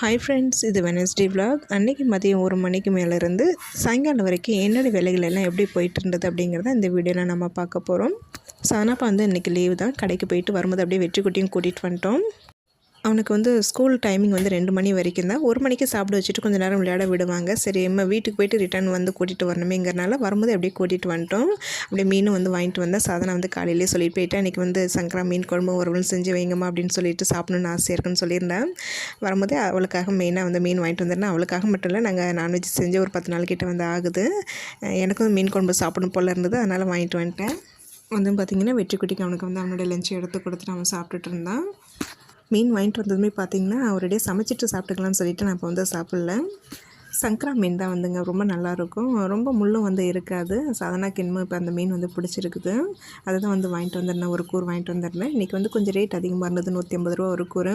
Hi friends இது Wednesday vlog அன்றைக்கி மதியம் ஒரு மணிக்கு மேலேருந்து சாயங்காலம் வரைக்கும் என்னென்ன வேலைகள் எல்லாம் எப்படி போயிட்டு இருந்தது அப்படிங்கிறத இந்த வீடியோவில் நம்ம பார்க்க போகிறோம் சானாப்பா வந்து இன்றைக்கி லீவு தான். கடைக்கு போயிட்டு வரும்போது அப்படியே வெற்றி குட்டியும் கூட்டிகிட்டு வந்துட்டோம். அவனுக்கு வந்து ஸ்கூல் டைமிங் வந்து ரெண்டு மணி வரைக்கும் தான். ஒரு மணிக்கு சாப்பிட வச்சுட்டு கொஞ்சம் நேரம் விளையாட விடுவாங்க. சரி நம்ம வீட்டுக்கு போயிட்டு ரிட்டர்ன் வந்து கூட்டிகிட்டு வரணுமேங்கிறனால வரும்போது அப்படியே கூட்டிகிட்டு வந்துட்டோம். அப்படியே மீனும் வந்து வாங்கிட்டு வந்தால் சாதனை வந்து காலையிலேயே சொல்லிட்டு போயிட்டேன். அன்றைக்கி வந்து சங்கரா மீன் குழம்பு ஒருவளும் செஞ்சு வைங்கம்மா அப்படின்னு சொல்லிட்டு சாப்பிடணும்னு ஆசையாக இருக்குன்னு சொல்லியிருந்தேன். வரும்போதே அவளுக்காக மெயினாக வந்து மீன் வாங்கிட்டு வந்துடுறேன் அவளுக்காக மட்டும் இல்லை நாங்கள் நான்வெஜ் செஞ்சு ஒரு பத்து நாள் கிட்ட வந்து ஆகுது. எனக்கும் மீன் குழம்பு சாப்பிடணும் போல் இருந்தது அதனால் வாங்கிட்டு வந்துட்டேன். வந்து பார்த்திங்கன்னா வெற்றி குட்டிக்கு அவனுக்கு வந்து அவனோட லஞ்சை எடுத்து கொடுத்துட்டு அவன் சாப்பிட்டுட்டு இருந்தான். மீன் வாங்கிட்டு வந்ததுமே பார்த்திங்கன்னா ஒரேடியே சமைச்சிட்டு சாப்பிட்டுக்கலாம்னு சொல்லிட்டு நான் இப்போ வந்து சாப்பிடல. சங்கரா மீன் தான் வந்துங்க ரொம்ப நல்லாயிருக்கும் ரொம்ப முள்ளும் வந்து இருக்காது. சாதனா இன்னும் இப்போ அந்த மீன் வந்து பிடிச்சிருக்குது. அதை தான் வந்து வாங்கிட்டு வந்துருந்தேன் ஒரு கூறு வாங்கிட்டு வந்துருந்தேன். இன்றைக்கி வந்து கொஞ்சம் ரேட் அதிகமாக இருந்தது நூற்றி ஐம்பது ரூபா ஒரு கூறு.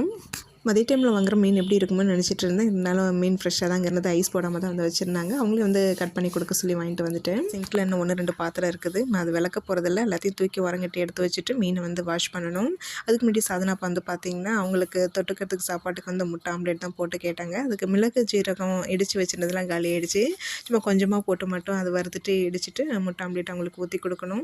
மதிய டைமில் வாங்குற மீன் எப்படி இருக்குமோ நினச்சிட்டு இருந்தேன். இருந்தாலும் மீன் ஃப்ரெஷ்ஷாக தான் இருந்தது ஐஸ் போடாமல் தான் வந்து வச்சுருந்தாங்க. அவங்களே வந்து கட் பண்ணி கொடுக்க சொல்லி வாங்கிட்டு வந்துட்டேன். சிங்கில் இன்னும் ஒன்று ரெண்டு பாத்திரம் இருக்குது. நான் அது விளக்க போகிறதில்ல எல்லாத்தையும் தூக்கி உரங்கட்டி எடுத்து வச்சுட்டு மீனை வந்து வாஷ் பண்ணணும். அதுக்கு முன்னாடி சாதனாப்பா வந்து பார்த்திங்கன்னா அவங்களுக்கு தொட்டுக்கிறதுக்கு சாப்பாட்டுக்கு வந்து முட்டை ஆம்லேட் தான் போட்டு கேட்டாங்க. அதுக்கு மிளகு ஜீரகம் இடித்து வச்சுருந்ததுலாம் காலி ஆகிடுச்சு சும்மா கொஞ்சமாக போட்டு மட்டும் அது வறுத்துட்டு இடிச்சிட்டு முட்டை ஆம்லேட் அவங்களுக்கு ஊற்றி கொடுக்கணும்.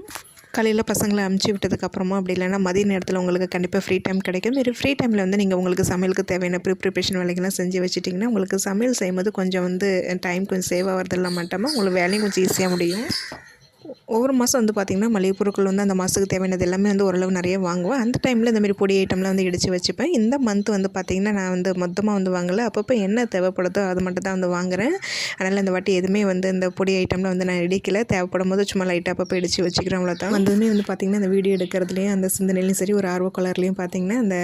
காலையில் பசங்களை அமுச்சு விட்டதுக்கப்புறமா அப்படி இல்லைன்னா மதிய நேரத்தில் உங்களுக்கு கண்டிப்பாக ஃப்ரீ டைம் கிடைக்கும். வெறும் ஃப்ரீ டைமில் வந்து நீங்கள் உங்களுக்கு சமையலுக்கு தேவையான ப்ரீ ப்ரிப்ரேஷன் வேலைகள்லாம் செஞ்சு வச்சுட்டிங்கன்னா உங்களுக்கு சமையல் செய்யும்போது கொஞ்சம் வந்து டைம் கொஞ்சம் சேவ் ஆகிறதெல்லாம் மட்டுமா உங்களுக்கு வேலையும் கொஞ்சம் ஈஸியாக முடியும். ஒவ்வொரு மாதம் வந்து பார்த்திங்கன்னா மளிகை பொருட்கள் வந்து அந்த மாதத்துக்கு தேவையானது எல்லாமே வந்து ஓரளவு நிறைய வாங்குவேன். அந்த டைமில் இந்தமாரி பொடி ஐட்டம்லாம் வந்து இடித்து வச்சுப்பேன். இந்த மந்த் வந்து பார்த்திங்கன்னா நான் வந்து மொத்தமாக வந்து வாங்கலை. அப்பப்போ என்ன தேவைப்படுதோ அது மட்டும் தான் வந்து வாங்குகிறேன் அதனால் இந்த வாட்டி எதுவுமே வந்து இந்த பொடி ஐட்டம்லாம் வந்து நான் இடிக்கல. தேவைப்படும் போது சும்மா லைட்டாக அப்பப்போ இடித்து வச்சுக்கிறேன் அவ்வளோதான் வந்ததுமே வந்து பார்த்திங்கன்னா அந்த வீடியோ எடுக்கிறதுலையும் அந்த சிந்தனையிலையும் சரி ஒரு ஆர்வ கலர்லேயும் பார்த்திங்கன்னா அந்த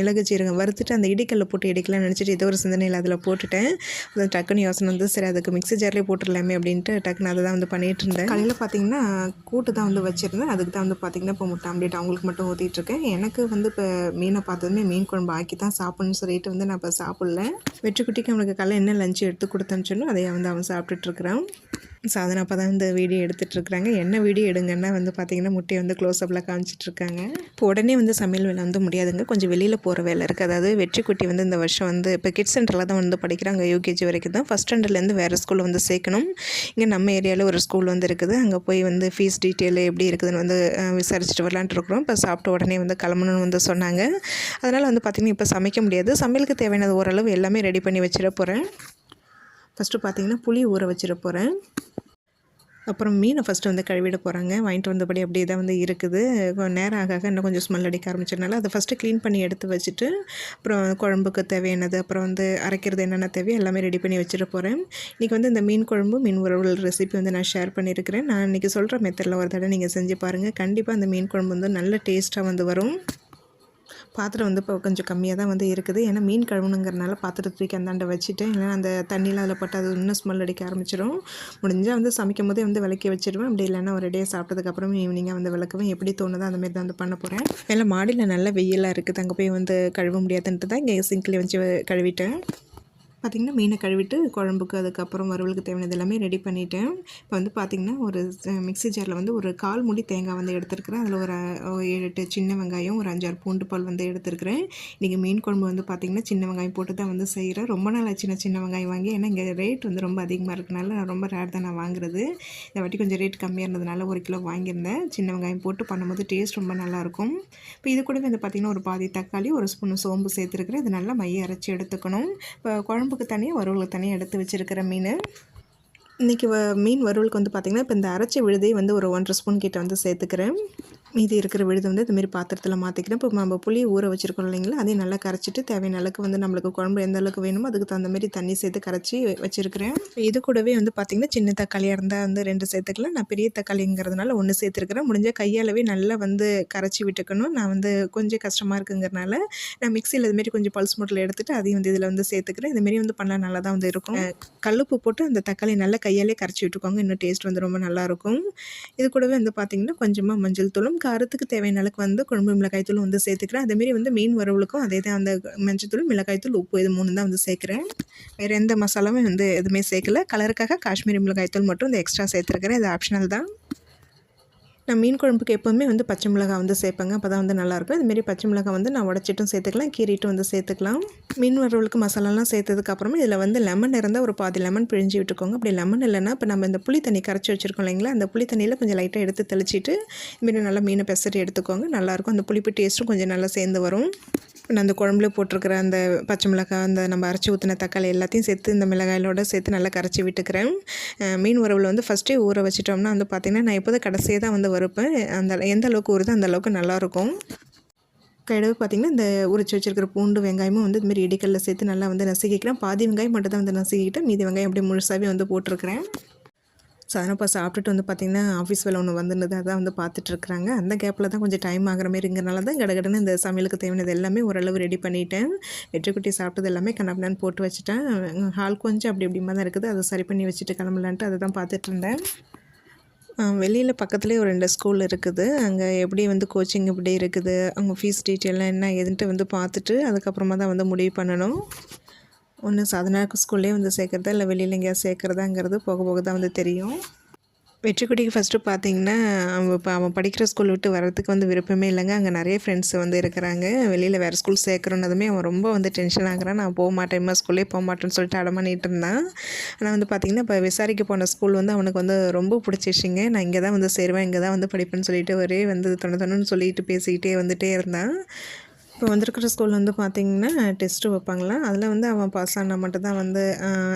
மிளகு சீரகம் வறுத்துட்டு அந்த இடிக்கல்ல போட்டு இடிக்கலாம்னு நினச்சிட்டு ஏதோ ஒரு சிந்தனையில் அதில் போட்டுட்டேன். அது டக்குன்னு யோசனை வந்து சரி அதுக்கு மிக்ஸி ஜார்லேயே போட்டுடலாமே அப்படின்ட்டு டக்குன்னு அதை தான் வந்து பண்ணிகிட்டு இருந்தேன். காலையில் பார்த்தீங்கன்னா பார்த்திங்கன்னா கூட்டு தான் வந்து வச்சுருந்தேன். அதுக்கு தான் வந்து பார்த்திங்கன்னா இப்போ முட்டை ஆம்லேட் அவங்களுக்கு மட்டும் ஊற்றிட்டுருக்கேன் எனக்கு வந்து இப்போ மீனை பார்த்ததுமே மீன் குழம்பு ஆக்கி தான் சாப்பிட்ணும்னு சொல்லிட்டு வந்து நான் இப்போ சாப்பிட்ல. வெற்றிக்குட்டிக்கு அவனுக்கு காலைல என்ன லஞ்சு எடுத்து கொடுத்தேன்னு சொன்னோ அதை வந்து அவன் சாப்பிட்டுட்ருக்குறான் சாதனை அப்போ தான் இந்த வீடியோ எடுத்துகிட்ருக்குறாங்க என்ன வீடியோ எடுங்கன்னா வந்து பார்த்திங்கன்னா முட்டையை வந்து க்ளோஸ்அப்பில் காமிச்சிட்ருக்காங்க இப்போ உடனே வந்து சமையல் வேலை வந்து முடியாதுங்க. கொஞ்சம் வெளியில் போகிற வேலை இருக்குது அதாவது வெற்றி குட்டி வந்து இந்த வருஷம் வந்து இப்போ கிட்ஸ் சென்டரில் தான் வந்து படிக்கிறாங்க. யூகேஜி வரைக்கும் தான். ஃபஸ்ட் ஸ்டாண்டர்ட்லேருந்து வேறு ஸ்கூலில் வந்து சேர்க்கணும். இங்கே நம்ம ஏரியாவில் ஒரு ஸ்கூல் வந்து இருக்குது. அங்கே போய் வந்து ஃபீஸ் டீட்டெயில் எப்படி இருக்குதுன்னு வந்து விசாரிச்சுட்டு வரலான்ட்டு இருக்கிறோம். இப்போ சாப்பிட்ட உடனே வந்து கிளம்பணும்னு வந்து சொன்னாங்க. அதனால் வந்து பார்த்திங்கன்னா இப்போ சமைக்க முடியாது. சமையலுக்கு தேவையானது ஓரளவு எல்லாமே ரெடி பண்ணி வச்சிட போகிறேன் ஃபஸ்ட்டு பார்த்தீங்கன்னா புளி ஊற வச்சிட போகிறேன் அப்புறம் மீனை ஃபஸ்ட்டு வந்து கழுவிட போகிறாங்க வாங்கிட்டு வந்தபடி அப்படியே தான் வந்து இருக்குது. கொஞ்சம் நேரம் ஆக ஆக இன்னும் கொஞ்சம் ஸ்மெல் அடிக்க ஆரம்பிச்சதுனால அதை ஃபஸ்ட்டு க்ளீன் பண்ணி எடுத்து வச்சுட்டு அப்புறம் குழம்புக்கு தேவையானது அப்புறம் வந்து அரைக்கிறது என்னென்ன தேவையோ எல்லாமே ரெடி பண்ணி வச்சுட்டு போகிறேன் இன்றைக்கி வந்து இந்த மீன் குழம்பு மீன் உறவுகள் ரெசிபி வந்து நான் ஷேர் பண்ணியிருக்கிறேன் நான் இன்றைக்கி சொல்கிற மெத்தடில் ஒரு தடவை நீங்கள் செஞ்சு பாருங்கள் கண்டிப்பாக அந்த மீன் குழம்பு வந்து நல்ல டேஸ்ட்டாக வந்து வரும். பாத்திரம் வந்து இப்போ கொஞ்சம் கம்மியாக தான் வந்து இருக்குது. ஏன்னா மீன் கழுவுணுங்கிறனால பாத்திரத்தை தூக்கி அந்தாண்ட வச்சுட்டேன். இல்லைன்னா அந்த தண்ணியில் அதில் பட்டு அது இன்னும் ஸ்மெல் அடிக்க ஆரம்பிச்சிடும் முடிஞ்சால் வந்து சமைக்கும் போதே வந்து விளக்கி வச்சிடுவேன் அப்படி இல்லைன்னா ஒரு டே சாப்பிட்டதுக்கப்புறம் ஈவினிங்காக வந்து விளக்குவேன். எப்படி தோணுதோ அந்த மாதிரி தான் வந்து பண்ண போகிறேன் மேலே மாடியில் நல்ல வெயிலாக இருக்குது. அங்கே போய் வந்து கழுவ முடியாதுன்ட்டு தான் இங்கே சிங்கில் வச்சு கழுவிட்டேன். பார்த்திங்கன்னா மீனை கழுவிட்டு குழம்புக்கு அதுக்கப்புறம் வறுவலுக்கு தேவையானது எல்லாமே ரெடி பண்ணிட்டேன். இப்போ வந்து பார்த்திங்கன்னா ஒரு மிக்சி மிக்ஸி ஜாரில் வந்து ஒரு கால் முடி தேங்காய் வந்து எடுத்துருக்குறேன். அதில் ஒரு ஏழு எட்டு சின்ன வெங்காயம் ஒரு அஞ்சாறு பூண்டு பால் வந்து எடுத்துருக்குறேன். இன்றைக்கி மீன் குழம்பு வந்து பார்த்திங்கன்னா சின்ன வெங்காயம் போட்டு தான் வந்து செய்கிறேன் ரொம்ப நாள் ஆச்சு நான் சின்ன வெங்காயம் வாங்கி ஏன்னா இங்கே ரேட் வந்து ரொம்ப அதிகமாக இருக்கனால நான் ரொம்ப ரேர் தான் நான் வாங்குறது. இந்த வாட்டி கொஞ்சம் ரேட் கம்மியாக இருந்ததுனால ஒரு கிலோ வாங்கியிருந்தேன். சின்ன வெங்காயம் போட்டு பண்ணும்போது டேஸ்ட் ரொம்ப நல்லாயிருக்கும். இப்போ இது கூடவே வந்து பார்த்திங்கன்னா ஒரு பாதி தக்காளி ஒரு ஸ்பூன் சோம்பு சேர்த்துருக்குறேன். இது நல்லா மைய அரைச்சி எடுத்துக்கணும். இப்போ குழம்பு குழம்புக்கு தனியாக வறுவலுக்கு தனியாக எடுத்து வச்சுருக்கிற மீன். இன்றைக்கி வ மீன் வறுவலுக்கு வந்து பார்த்திங்கன்னா இப்போ இந்த அரைச்ச விழுதை வந்து ஒரு ஒன்றரை ஸ்பூன் கிட்ட வந்து சேர்த்துக்கிறேன். மீதி இருக்கிற விழுது வந்து இதுமாரி பாத்திரத்தில் மாற்றிக்கிறேன் இப்போ நம்ம புளி ஊற வச்சுருக்கோம் இல்லைங்களா? அதையும் நல்லா கரைச்சிட்டு தேவையான அளவுக்கு வந்து நம்மளுக்கு குழம்பு எந்த அளவுக்கு வேணுமோ அதுக்கு தகுந்த மாதிரி தண்ணி சேர்த்து கரைச்சி வச்சுருக்கிறேன். இது கூடவே வந்து பார்த்திங்கன்னா சின்ன தக்காளியாக இருந்தால் வந்து ரெண்டு சேர்த்துக்கலாம். நான் பெரிய தக்காளிங்கிறதுனால ஒன்று சேர்த்துருக்கிறேன். முடிஞ்ச கையாலவே நல்லா வந்து கரைச்சி விட்டுக்கணும். நான் வந்து கொஞ்சம் கஷ்டமாக இருக்குங்கிறனால நான் மிக்சியில் இதுமாரி கொஞ்சம் பல்ஸ் மூட்டில் எடுத்துகிட்டு அதையும் வந்து இதில் வந்து சேர்த்துக்கிறேன். இதுமாரி வந்து பண்ணால் நல்லா தான் வந்து இருக்கும். கல்லுப்பு போட்டு அந்த தக்காளி நல்லா கையாலே கரைச்சி விட்டுக்கோங்க. இன்னும் டேஸ்ட் வந்து ரொம்ப நல்லாயிருக்கும் இது கூடவே வந்து பார்த்திங்கன்னா கொஞ்சமாக மஞ்சள் தூளும் காரத்துக்கு தேவையான அளவுக்கு வந்து குழம்பு மிளகாய் தூள் வந்து சேர்த்துக்கிறேன். அதேமாரி வந்து மீன் வறுவலுக்கும் அதே தான் அந்த மஞ்சத்தூள் மிளகாய் தூள் உப்பு இது மூணு தான் வந்து சேர்க்குறேன். வேறு எந்த மசாலாவும் வந்து எதுவுமே சேர்க்கல. கலருக்காக காஷ்மீரி மிளகாய் தூள் மட்டும் இந்த எக்ஸ்ட்ரா சேர்த்துருக்கிறேன். இது ஆப்ஷனல் தான். நான் மீன் குழம்புக்கு எப்போவுமே வந்து பச்சை மிளகாய் வந்து சேர்ப்பேங்க. அப்போ தான் வந்து நல்லாயிருக்கும். இதுமாரி பச்சை மிளகாய் வந்து நான் உடச்சிட்டும் சேர்த்துக்கலாம். கீறிட்டும் வந்து சேர்த்துக்கலாம். மீன் வறுவலுக்கு மசாலாலாம் சேர்த்ததுக்கப்புறமா இதில் வந்து லெமன் இருந்தால் ஒரு பாதி லெமன் பிழிஞ்சு விட்டுக்கோங்க. அப்படி லெமன் இல்லைன்னா இப்போ நம்ம இந்த புளி தண்ணி கரைச்சி வச்சுருக்கோம் இல்லைங்களா? அந்த புளி தண்ணியில் கொஞ்சம் லைட்டாக எடுத்து தெளிச்சிட்டு இதுமாரி நல்லா மீனை பெசரி எடுத்துக்கோங்க. நல்லாயிருக்கும். அந்த புளிப்பு டேஸ்ட்டும் கொஞ்சம் நல்லா சேர்ந்து வரும். அந்த குழம்புல போட்டிருக்கிற அந்த பச்சை மிளகாய் அந்த நம்ம அரைச்சி ஊற்றின தக்காளி எல்லாத்தையும் சேர்த்து இந்த மிளகாயிலோட சேர்த்து நல்லா கரைச்சி விட்டுக்கிறேன். மீன் உறவில் வந்து ஃபஸ்ட்டே ஊற வச்சிட்டோம்னா வந்து பார்த்திங்கன்னா நான் எப்போதும் கடைசியாக தான் வந்து வறுப்பேன். அந்த எந்த அளவுக்கு ஊறுதோ அந்த அளவுக்கு நல்லாயிருக்கும். கைடவு பார்த்திங்கன்னா இந்த உரிச்சு வச்சிருக்கிற பூண்டு வெங்காயமும் வந்து இதுமாரி இடிக்கல்ல சேர்த்து நல்லா வந்து நசுக்கிக்கிறேன். பாதி வெங்காயம் மட்டும் தான் வந்து நசுக்கிக்கிட்டேன் மீதி வெங்காயம் அப்படியே முழுசாகவே வந்து போட்டிருக்கிறேன். சாதனப்பா சாப்பிட்டுட்டு வந்து பார்த்திங்கன்னா ஆஃபீஸ் வேலை ஒன்று வந்துருந்தது அதான் வந்து பார்த்துட்ருக்குறாங்க அந்த கேப்பில் தான் கொஞ்சம் டைம் ஆகிற மாதிரிங்கிறனால தான் கடகடன்னு இந்த சமையலுக்கு தேவையானது எல்லாமே ஓரளவு ரெடி பண்ணிட்டேன். வெற்றிக்குட்டி சாப்பிட்டது எல்லாமே கண்ணாப்பினான்னு போட்டு வச்சுட்டேன். ஹால் கொஞ்சம் அப்படி இப்படிமா தான் இருக்குது. அதை சரி பண்ணி வச்சுட்டு கிளம்பலான்ட்டு அதை தான் பார்த்துட்டு இருந்தேன் வெளியில் பக்கத்துலேயே ஒரு ரெண்டு ஸ்கூல் இருக்குது. அங்கே எப்படி வந்து கோச்சிங் எப்படி இருக்குது அவங்க ஃபீஸ் டீட்டெயிலாம் என்ன ஏதுன்ட்டு வந்து பார்த்துட்டு அதுக்கப்புறமா தான் வந்து முடிவு பண்ணணும். ஒன்று சாதனா ஸ்கூல்லே வந்து சேர்க்குறதா இல்லை வெளியில் எங்கேயாவது சேர்க்குறதாங்கிறது போக போக தான் வந்து தெரியும். வெற்றிக்குட்டிக்கு ஃபஸ்ட்டு பார்த்தீங்கன்னா அவன் இப்போ அவன் படிக்கிற ஸ்கூல் விட்டு வரதுக்கு வந்து விருப்பமே இல்லைங்க. அங்கே நிறைய ஃப்ரெண்ட்ஸ் வந்து இருக்கிறாங்க. வெளியில் வேறு ஸ்கூல் சேர்க்குறோன்னதுமே அவன் ரொம்ப வந்து டென்ஷன் ஆகுறான். நான் போக மாட்டேன் இம்மா ஸ்கூல்லே போக மாட்டேன்னு சொல்லிட்டு அடம் பண்ணிட்டு இருந்தான். ஆனால் வந்து பார்த்திங்கன்னா இப்போ விசாரிக்க போன ஸ்கூல் வந்து அவனுக்கு வந்து ரொம்ப பிடிச்சிச்சிங்க. நான் இங்கே தான் வந்து சேருவேன் இங்கே தான் வந்து படிப்பேன்னு சொல்லிட்டு ஒரே வந்து தொண்ணு தொண்ணுன்னு சொல்லிட்டு பேசிக்கிட்டே வந்துகிட்டே இருந்தான். இப்போ வந்திருக்கிற ஸ்கூல் வந்து பார்த்திங்கன்னா டெஸ்ட்டு வைப்பாங்களா? அதில் வந்து அவன் பாஸ் ஆனால் மட்டும்தான் வந்து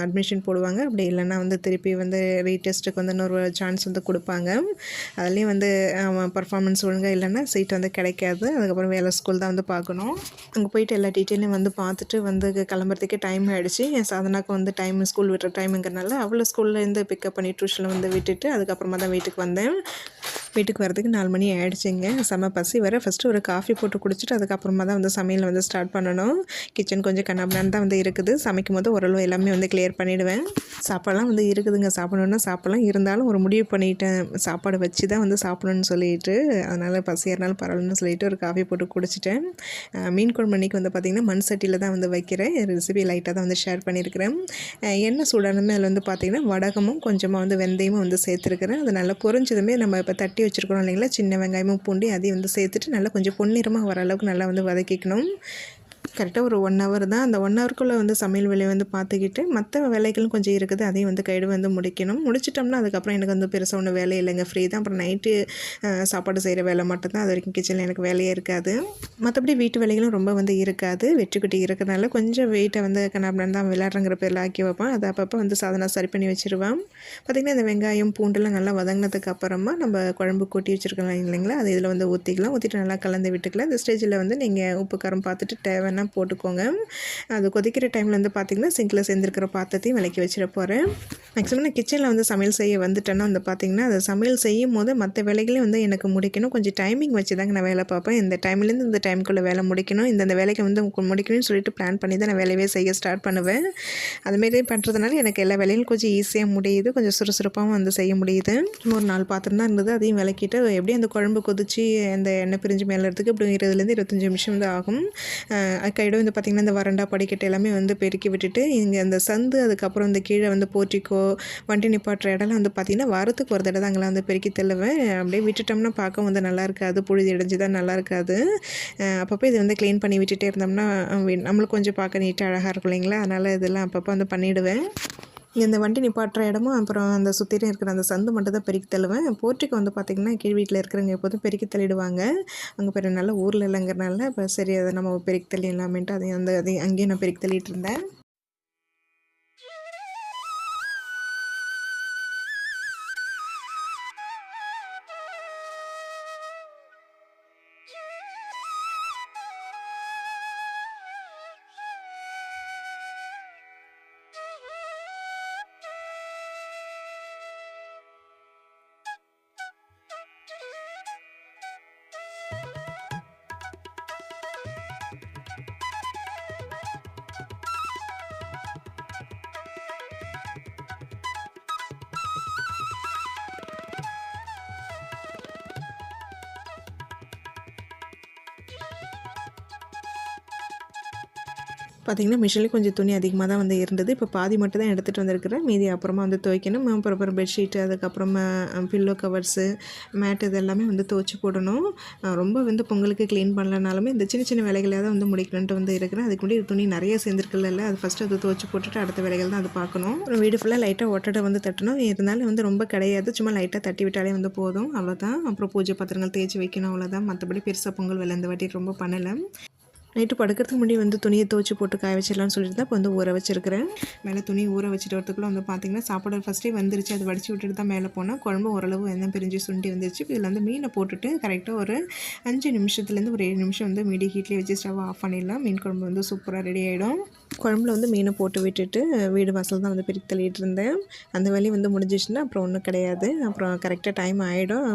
அட்மிஷன் போடுவாங்க. அப்படி இல்லைன்னா வந்து திருப்பி வந்து ரீடெஸ்ட்டுக்கு வந்து இன்னொரு சான்ஸ் வந்து கொடுப்பாங்க. அதுலேயும் வந்து அவன் பர்ஃபார்மன்ஸ் ஒழுங்காக இல்லைன்னா சீட் வந்து கிடைக்காது. அதுக்கப்புறம் வேலை ஸ்கூல் தான் வந்து பார்க்கணும். அங்கே போயிட்டு எல்லா டீட்டெயிலையும் வந்து பார்த்துட்டு வந்து கிளம்புறதுக்கே டைம் ஆகிடுச்சு என் சாதனாக்கு வந்து டைம் ஸ்கூல் விட்டுற டைமுங்கிறனால அவ்வளோ ஸ்கூல்லேருந்து பிக்கப் பண்ணி டியூஷனில் வந்து விட்டுட்டு அதுக்கப்புறமா தான் வீட்டுக்கு வந்தேன். வீட்டுக்கு வரதுக்கு நாலு மணி ஆகிடுச்சிங்க செம்ம பசி வர ஃபஸ்ட்டு ஒரு காஃபி போட்டு குடிச்சிட்டு அதுக்கப்புறமா தான் வந்து சமையல் வந்து ஸ்டார்ட் பண்ணணும். கிச்சன் கொஞ்சம் கண்ணாபினான்னு தான் வந்து இருக்குது. சமைக்கும் போது ஓரளவு எல்லாமே வந்து கிளியர் பண்ணிவிடுவேன் சாப்பாடெலாம் வந்து இருக்குதுங்க. சாப்பிடணுன்னா சாப்பிடலாம். இருந்தாலும் ஒரு முடிவு பண்ணிட்டேன். சாப்பாடு வச்சு தான் வந்து சாப்பிடணும்னு சொல்லிட்டு அதனால் பசி ஏறினாலும் பரவாயில்லன்னு சொல்லிட்டு ஒரு காஃபி போட்டு குடிச்சிட்டேன். மீன் குழம்பு அன்றைக்கி வந்து பார்த்திங்கன்னா மண் சட்டியில் தான் வந்து வைக்கிறேன். ரெசிபி லைட்டாக தான் வந்து ஷேர் பண்ணியிருக்கிறேன். என்ன சூடானுமே சூடானதுமே அதில் வந்து பார்த்திங்கன்னா வடகமும் கொஞ்சமாக வந்து வெந்தயமும் வந்து சேர்த்துருக்கிறேன். அது நல்லா பொறிஞ்சதுமே நம்ம இப்போ தட்டி வச்சுருக்கிறோம் இல்லைங்களா? சின்ன வெங்காயமும் பூண்டு அதையும் வந்து சேர்த்துட்டு நல்லா கொஞ்சம் பொன்னிறமாக வர அளவுக்கு நல்லா வந்து வதக்கிக்கணும். கரெக்டாக ஒரு ஒன் ஹவர் தான். அந்த ஒன் ஹவருக்குள்ளே வந்து சமையல் வேலையை வந்து பார்த்துக்கிட்டு மற்ற வேலைகளும் கொஞ்சம் இருக்குது. அதையும் வந்து கைடு வந்து முடிக்கணும். முடிச்சிட்டோம்னா அதுக்கப்புறம் எனக்கு வந்து பெருசாக ஒன்றும் வேலை இல்லைங்க. ஃப்ரீ தான். அப்புறம் நைட்டு சாப்பாடு செய்கிற வேலை மட்டும்தான். அது வரைக்கும் கிச்சனில் எனக்கு வேலையே இருக்காது. மற்றபடி வீட்டு வேலைகளும் ரொம்ப வந்து இருக்காது. வெற்றிக்குட்டி இருக்கிறதுனால கொஞ்சம் வெயிட்டை வந்து கண்ணாபின்னு தான் விளையாடுறங்கிற பேரில் ஆக்கி வைப்பேன். அதை அப்பப்போ வந்து சாதனை சரி பண்ணி வச்சிருவேன். பார்த்திங்கன்னா இந்த வெங்காயம் பூண்டெல்லாம் நல்லா வதங்கினதுக்கு அப்புறமா நம்ம குழம்பு கொட்டி வச்சுருக்கலாம் இல்லைங்களா? அது இதில் வந்து ஊற்றிக்கலாம் ஊற்றிட்டு நல்லா கலந்து விட்டுக்கலாம். இந்த ஸ்டேஜில் வந்து நீங்கள் உப்பு காரம் பார்த்துட்டு தேவைன்னா போட்டுக்கோங்க. அது கொதிக்கிற டைமில் வந்து பார்த்திங்கன்னா சிங்கில் சேர்ந்துருக்கிற பாத்திரத்தையும் விளக்கி வச்சிட போகிறேன் மேக்ஸிமம் நான் கிச்சனில் வந்து சமையல் செய்ய வந்துட்டேன்னா வந்து பார்த்திங்கன்னா அதை சமையல் செய்யும் போது மற்ற வேலைகளையும் வந்து எனக்கு முடிக்கணும். கொஞ்சம் டைமிங் வச்சு தாங்க நான் வேலை பார்ப்பேன். இந்த டைம்லேருந்து இந்த டைமுக்குள்ளே வேலை முடிக்கணும். இந்தந்த வேலைக்கு வந்து முடிக்கணும்னு சொல்லிட்டு பிளான் பண்ணி தான் நான் வேலையே செய்ய ஸ்டார்ட் பண்ணுவேன். அதுமாரி பண்ணுறதுனால எனக்கு எல்லா வேலையும் கொஞ்சம் ஈஸியாக முடியுது. கொஞ்சம் சுறுசுறுப்பாகவும் வந்து செய்ய முடியுது. ஒரு நாலு பாத்திரம் தான் இருந்தது. அதையும் விளக்கிட்டு எப்படி அந்த குழம்பு கொதிச்சு அந்த எண்ணெய் பிரிஞ்சு மேலேறதுக்கு இப்படி இருபதுலேருந்து இருபத்தஞ்சி நிமிஷம் வந்து ஆகும். கையிட வந்து பார்த்திங்கன்னா இந்த வரண்டா படிக்கட்டு எல்லாமே வந்து பெருக்கி விட்டுட்டு இங்கே அந்த சந்து அதுக்கப்புறம் இந்த கீழே வந்து போர்ட்டிக்கோ வண்டி நிப்பாட்டுற இடம்லாம் வந்து பார்த்திங்கன்னா வாரத்துக்கு ஒரு தடவை அங்கெல்லாம் வந்து பெருக்கி தள்ளுவேன். அப்படியே விட்டுட்டோம்னா பார்க்க வந்து நல்லா இருக்காது. புழுதி அடைஞ்சு தான் நல்லா இருக்காது. அப்பப்போ இது வந்து க்ளீன் பண்ணி விட்டுட்டே இருந்தோம்னா நம்மளுக்கு கொஞ்சம் பார்க்க நீட்டாக அழகாக இருக்கும் இல்லைங்களா? அதனால் இதெல்லாம் அப்பப்போ வந்து பண்ணிவிடுவேன் இந்த வண்டி நிப்பாட்டுற இடமும் அப்புறம் அந்த சுற்றிலும் இருக்கிற அந்த சந்து மட்டும் தான் பெருக்கி தள்ளுவேன். போர்ட்டிக்கு வந்து பார்த்திங்கன்னா கீழ் வீட்டில் இருக்கிறவங்க எப்போதும் பெருக்கி தள்ளிடுவாங்க. அங்கே பேர் நல்ல ஊரில் இல்லைங்கிறனால இப்போ சரி அதை நம்ம பெருக்கி தள்ளிடலாமேன்ட்டு அதையும் அந்த அதையும் அங்கேயும் நான் பெருக்கி தள்ளிட்டு இருந்தேன். பார்த்திங்கன்னா மிஷினில் கொஞ்சம் துணி அதிகமாக தான் வந்து இருந்தது. இப்போ பாதி மட்டும் தான் எடுத்துகிட்டு வந்திருக்கிறேன். மீதி அப்புறமா வந்து துவைக்கணும். அப்புறம் அப்புறம் பெட்ஷீட்டு அதுக்கப்புறமா பில்லோ கவர்ஸு மேட் இது எல்லாமே வந்து துவைச்சி போடணும். ரொம்ப வந்து பொங்கலுக்கு க்ளீன் பண்ணலனாலுமே இந்த சின்ன சின்ன வேலைகளாக தான் வந்து முடிக்கணுன்ட்டு வந்து இருக்கிறேன். அதுக்கு முன்னாடி துணி நிறைய சேர்ந்துருக்குல்ல அது ஃபஸ்ட்டு அது துவைச்சி போட்டுட்டு அடுத்த வேலைகள் தான் அது பார்க்கணும். அப்புறம் வீடு ஃபுல்லாக லைட்டாக ஒட்டடை வந்து தட்டணும். இருந்தாலும் வந்து ரொம்ப கிடையாது. சும்மா லைட்டாக தட்டி விட்டாலே வந்து போதும். அவ்வளோதான் அப்புறம் பூஜை பத்திரங்கள் தேய்ச்சி வைக்கணும். அவ்வளோதான் மற்றபடி பெருசாக பொங்கல் வேலை வாட்டி ரொம்ப பண்ணலை. நைட்டு படுக்கிறதுக்கு முன்னாடி வந்து துணியை துவச்சி போட்டு காய வச்சிடலாம்னு சொல்லிட்டு தான் இப்போ வந்து ஊற வச்சிருக்கிறேன். மேலே துணி ஊற வச்சுட்டு வரத்துக்குள்ளே வந்து பார்த்திங்கன்னா சாப்பாடு ஃபஸ்ட்டே வந்துருச்சு. அது வடிச்சு விட்டுட்டு தான் மேலே போனால் குழம்பு ஓரளவு எண்ணெய் பிரிஞ்சு சுண்டி வந்துருச்சு. இப்போ இதில் வந்து மீனை போட்டுட்டு கரெக்டாக ஒரு அஞ்சு நிமிஷத்துலேருந்து ஒரு ஏழு நிமிஷம் வந்து மீடியம் ஹீட்லேயே வச்சு ஸ்டவ் ஆஃப் பண்ணிடலாம். மீன் குழம்பு வந்து சூப்பராக ரெடி ஆகிடும் குழம்புல வந்து மீனை போட்டு விட்டுட்டு வீடு வாசல் தான் வந்து பிரித்து தள்ளிட்டு இருந்தேன். அந்த வேலையும் வந்து முடிஞ்சிச்சுன்னா அப்புறம் ஒன்றும் கிடையாது. அப்புறம் கரெக்டாக டைம் ஆகிடும்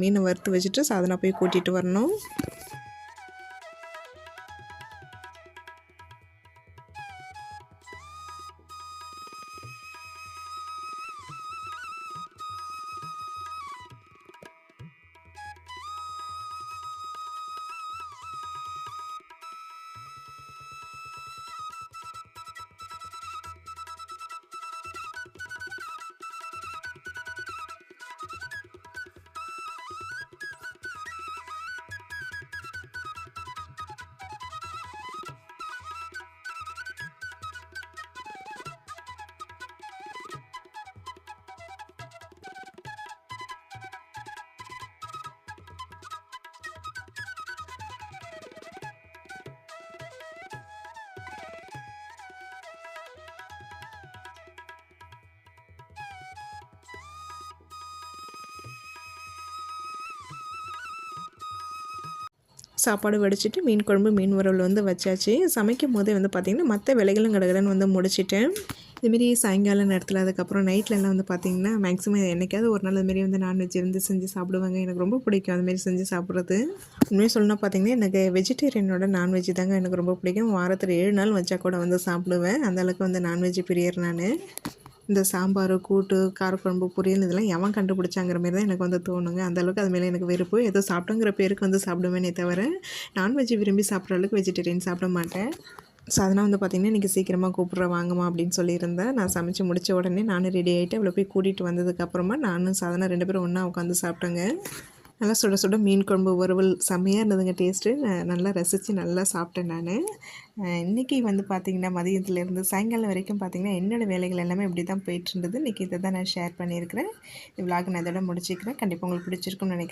மீனை வறுத்து வச்சுட்டு சாதனை போய் கூட்டிகிட்டு வரணும். சாப்பாடு வடிச்சிட்டு மீன் குழம்பு மீன் வறுவல் வந்து வச்சாச்சு. சமைக்கும் போதே வந்து பார்த்திங்கன்னா மற்ற வேலைகளும் கடகடன்னு வந்து முடிச்சிட்டேன். இதுமாரி சாயங்கால நேரத்தில் அதுக்கப்புறம் நைட்லலாம் வந்து பார்த்திங்கன்னா மேக்ஸிமம் என்னைக்காவது ஒரு நாள் அதுமாரி வந்து நான்வெஜ் இருந்து செஞ்சு சாப்பிடுவாங்க. எனக்கு ரொம்ப பிடிக்கும் அதுமாரி செஞ்சு சாப்பிட்றது. உண்மையாக சொல்லணும் பார்த்திங்கன்னா எனக்கு வெஜிடேரியனோட நான்வெஜ் தாங்க எனக்கு ரொம்ப பிடிக்கும். வாரத்தில் ஏழு நாள் வச்சா கூட வந்து சாப்பிடுவேன். அந்த அளவுக்கு வந்து நான்வெஜ் பிரியர் நான். இந்த சாம்பார் கூட்டு காரக்குழம்பு பொரியல் இதெல்லாம் எவன் கண்டுபிடிச்சாங்கிற மாதிரி தான் எனக்கு வந்து தோணுங்க. அந்தளவுக்கு அது மேலே எனக்கு வெறுப்பு. ஏதோ சாப்பிட்டோங்கிற பேருக்கு வந்து சாப்பிடுவேனே தவிர நான்வெஜ் விரும்பி சாப்பிட்ற அளவுக்கு வெஜிடேரியன் சாப்பிட மாட்டேன். சாதனா வந்து பார்த்திங்கன்னா இன்றைக்கி சீக்கிரமாக கூப்பிட்ற வாங்கம்மா அப்படின்னு சொல்லியிருந்தேன். நான் சமைச்சு முடித்த உடனே நானும் ரெடி ஆகிட்டு அவளை போய் கூட்டிகிட்டு வந்ததுக்கப்புறமா நானும் சாதனா ரெண்டு பேரும் ஒன்றா உட்காந்து சாப்பிட்டேங்க. நல்லா சுட சுட மீன் குழம்பு வறுவல் செம்மையாக இருந்ததுங்க டேஸ்ட்டு நான் நல்லா ரசித்து நல்லா சாப்பிட்டேன் நான். இன்றைக்கி வந்து பார்த்திங்கன்னா மதியத்துலேருந்து சாயங்காலம் வரைக்கும் பார்த்திங்கன்னா என்னோடய வேலைகள் எல்லாமே இப்படி தான் போயிட்டு இருந்தது. இன்றைக்கி இதை தான் நான் ஷேர் பண்ணியிருக்கிறேன். இந்த விலாக் நான் இதோட முடிச்சிக்கிறேன். கண்டிப்பாக உங்களுக்கு பிடிச்சிருக்கும்னு நினைக்கிறேன்.